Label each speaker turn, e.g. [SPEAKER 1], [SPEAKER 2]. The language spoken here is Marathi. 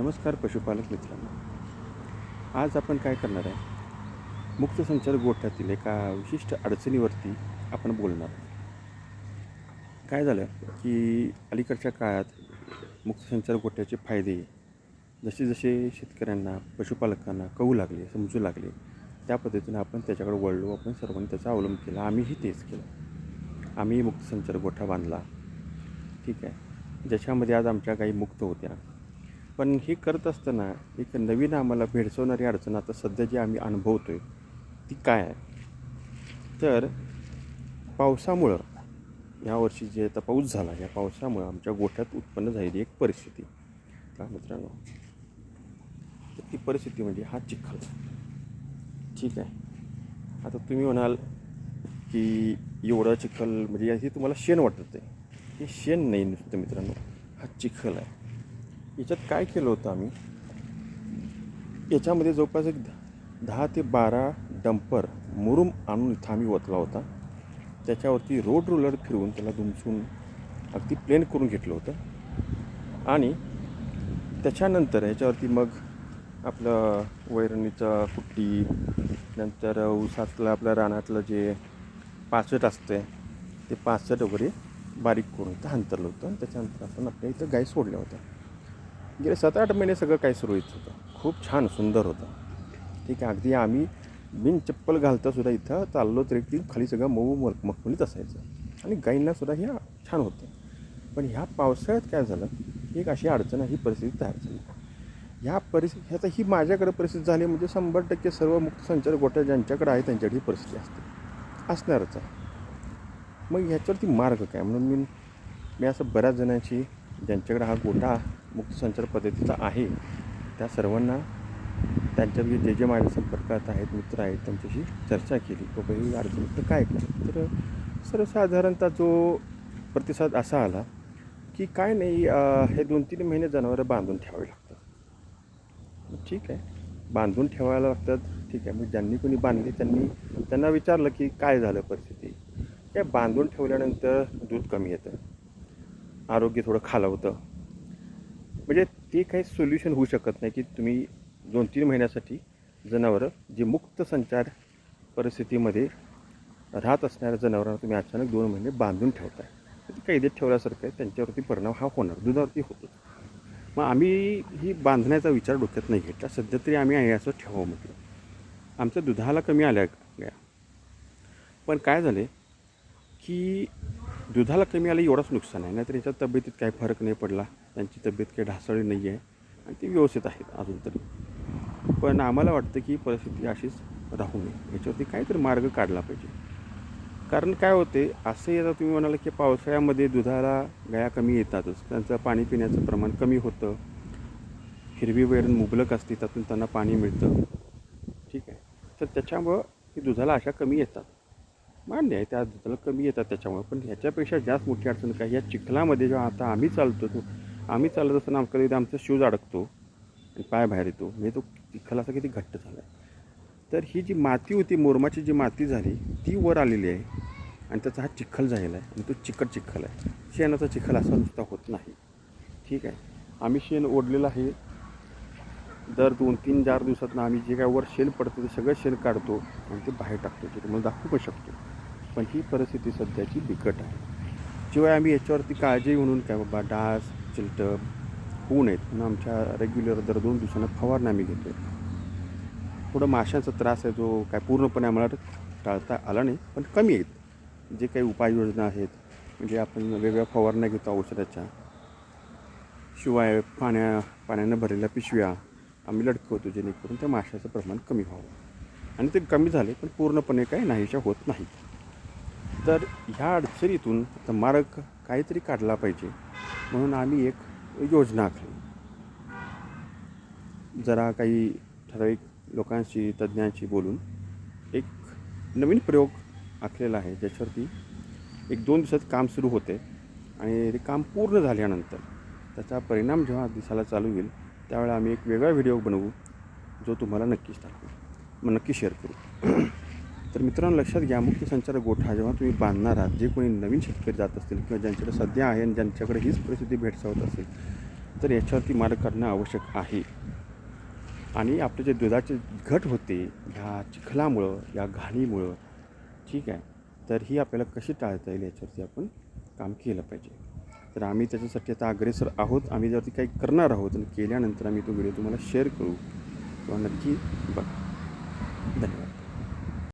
[SPEAKER 1] नमस्कार पशुपालक मित्रांनो. आज आपण काय करणार आहे? मुक्तसंचार गोठ्यातील एका विशिष्ट अडचणीवरती आपण बोलणार काय झालं की अलीकडच्या काळात मुक्तसंचार गोठ्याचे फायदे जसे जसे शेतकऱ्यांना पशुपालकांना कळू लागले समजू लागले त्या पद्धतीनं आपण त्याच्याकडे वळलो आपण सर्वांनी त्याचा अवलंब केला. आम्हीही तेच केलं. आम्ही मुक्तसंचार गोठा बांधला. ठीक आहे. ज्याच्यामध्ये आज आमच्या गाई मुक्त होत्या. पण हे करत असताना एक नवीन आम्हाला भेडसवणारी अडचण आता सध्या जी आम्ही अनुभवतो आहे ती काय आहे? तर पावसामुळं यावर्षी जे आता पाऊस झाला या पावसामुळं आमच्या गोठ्यात उत्पन्न झालेली एक परिस्थिती. का मित्रांनो तर ती परिस्थिती म्हणजे हा चिखल. ठीक आहे? आता तुम्ही म्हणाल की एवढं चिखल म्हणजे हे तुम्हाला शेण वाटत आहे हे शेण नाही नुसतं मित्रांनो हा चिखल आहे. याच्यात काय केलं होतं आम्ही? याच्यामध्ये जवळपास एक दहा ते बारा डंपर मुरुम आणून इथं आम्ही ओतला होता. त्याच्यावरती रोड रोलर फिरवून त्याला दुमसून अगदी प्लेन करून घेतलं होतं. आणि त्याच्यानंतर ह्याच्यावरती मग आपलं वैरणीचं कुट्टी नंतर ऊसातलं आपल्या रानातलं जे पाचट असतं ते पाचट वगैरे बारीक करून इथं अंतरलं होतं. त्याच्यानंतर आपण आपल्या इथं गाय सोडल्या होत्या. गेले सात आठ महिने सगळं काय सुरळीत होतं खूप छान सुंदर होतं. ठीक आहे अगदी आम्ही बिन चप्पल घालता सुद्धा इथं चाललो तरी ती खाली सगळं मऊ मग मखमलीत असायचं. आणि गाईंना सुद्धा छान होतं. पण ह्या पावसाळ्यात काय झालं एक अशी अडचण ही परिस्थिती तयार झाली. ह्या परिस्थिती आता ही माझ्याकडे परिस्थिती झाली म्हणजे शंभर टक्के सर्व मुक्त संचार गोट्या ज्यांच्याकडे आहे त्यांच्याकडे ही परिस्थिती असते. असणारच आहे. मग ह्याच्यावरती मार्ग काय? म्हणून मी मी असं बऱ्याच जणांची ज्यांच्याकडे हा गोटा मुक्त संचार पद्धतीचा आहे. त्या सर्वांना त्यांच्या जे जे माझ्या संपर्कात आहेत मित्र आहेत त्यांच्याशी चर्चा केली. की बाबा ही अडचण तर काय तर सर्वसाधारणतः जो प्रतिसाद असा आला की काय नाही हे दोन तीन महिने जनावरं बांधून ठेवावी लागतात. ठीक आहे. बांधून ठेवायला लागतात. ठीक आहे. मग ज्यांनी कोणी बांधली त्यांनी त्यांना विचारलं की काय झालं परिस्थिती? काय बांधून ठेवल्यानंतर दूध कमी येतं. आरोग्य थोडं खालावतं. म्हणजे ते काही सोल्युशन होऊ शकत नाही की तुम्ही दोन तीन महिन्यासाठी जनावरं जे मुक्त संचार परिस्थितीमध्ये राहत असणाऱ्या जनावरांना तुम्ही अचानक दोन महिने बांधून ठेवताय. ते कैदेत ठेवल्यासारखं आहे त्यांच्यावरती परिणाम हा होणार दुधावरती होतो. मग आम्ही ही बांधण्याचा विचार डोक्यात नाही घेतला सध्या तरी आम्ही आहे असं ठेवावं म्हटलं. आमच्या दुधाला कमी आल्या गया पण काय झाले की दुधाला कमी आलं एवढंच नुकसान आहे. नाहीतर याच्या तब्येतीत काही फरक नाही पडला त्यांची तब्येत काही ढासळी नाही आहे आणि ती व्यवस्थित आहेत अजून तरी. पण आम्हाला वाटतं की परिस्थिती अशीच राहू नये. याच्यावरती काहीतरी मार्ग काढला पाहिजे. कारण काय होते असं येतं तुम्ही म्हणाला की पावसाळ्यामध्ये दुधाला गाया कमी येतातच. त्यांचं पाणी पिण्याचं प्रमाण कमी होतं. हिरवी वैरण मुबलक असते त्यातून त्यांना पाणी मिळतं. ठीक आहे. तर त्याच्यामुळं की दुधाला अशा कमी येतात. मान्य आहे त्या दुधाला कमी येतात. त्याच्यामुळे पण ह्याच्यापेक्षा जास्त मोठी अडचण काय? या चिखलामध्ये जेव्हा आता आम्ही चालतो तो आम्ही चालत असताना आमच्या आमचा शूज अडकतो आणि पाय बाहेर येतो. म्हणजे तो चिखल असा किती घट्ट झाला आहे तर ही जी माती होती मोरमाची जी माती झाली ती वर आलेली आहे आणि त्याचा हा चिखल झालेला आहे आणि तो चिकट चिखल आहे. शेणाचा चिखल असा नुसता होत नाही. ठीक आहे? आम्ही शेण ओढलेलं आहे. दर दोन तीन चार दिवसातनं आम्ही जे काय वर शेण पडतं ते सगळं शेण काढतो आणि ते बाहेर टाकतो. ते तुम्हाला दाखवू पण शकतो. पण ही परिस्थिती सध्याची बिकट आहे. शिवाय आम्ही याच्यावरती काळजी म्हणून काय बाबा डास चिलटं होऊ नयेत. म्हणून आमच्या रेग्युलर दर दोन दिवसांना फवारणी आम्ही घेतो थोडं माशांचा त्रास आहे जो काय पूर्णपणे आम्हाला टाळता आला नाही पण कमी आहेत. जे काही उपाययोजना आहेत म्हणजे आपण वेगवेगळ्या फवारण्या घेतो औषधाच्या. शिवाय पाण्या पाण्यानं भरलेल्या पिशव्या आम्ही लटकवतो जेणेकरून त्या माशाचं प्रमाण कमी व्हावं. आणि ते कमी झाले पण पूर्णपणे काही नाहीशा होत नाही तर ह्या अडचणीतून आता मार्ग काहीतरी काढला पाहिजे म्हणून आम्ही एक योजना आखली. जरा काही ठराविक लोकांशी तज्ज्ञांशी बोलून एक नवीन प्रयोग आखलेला आहे. ज्याच्यावरती एक दोन दिवसात काम सुरू होते आणि ते काम पूर्ण झाल्यानंतर त्याचा परिणाम जेव्हा दिसायला चालू होईल त्यावेळेला आम्ही एक वेगळा व्हिडिओ बनवू जो तुम्हाला नक्कीच टाकू मग नक्की शेअर करू. तर मित्रांनो लक्षात घ्या मुक्त संचार गोठा जेव्हा तुम्ही बांधणार आहात जे कोणी नवीन शेतकरी जात असतील किंवा ज्यांच्याकडे सध्या आहे आणि ज्यांच्याकडे हीच परिस्थिती भेडसावत असेल तर याच्यावरती मार्ग काढणं आवश्यक आहे. आणि आपले जे दुधाचे घट होते ह्या चिखलामुळं या घाणीमुळं ठीक आहे तर ही आपल्याला कशी टाळता येईल याच्यावरती आपण काम केलं पाहिजे. तर आम्ही त्याच्यासाठी आता अग्रेसर आहोत. आम्ही जर काही करणार आहोत आणि केल्यानंतर आम्ही तो व्हिडिओ तुम्हाला शेअर करू. किंवा नक्की बघा. धन्यवाद.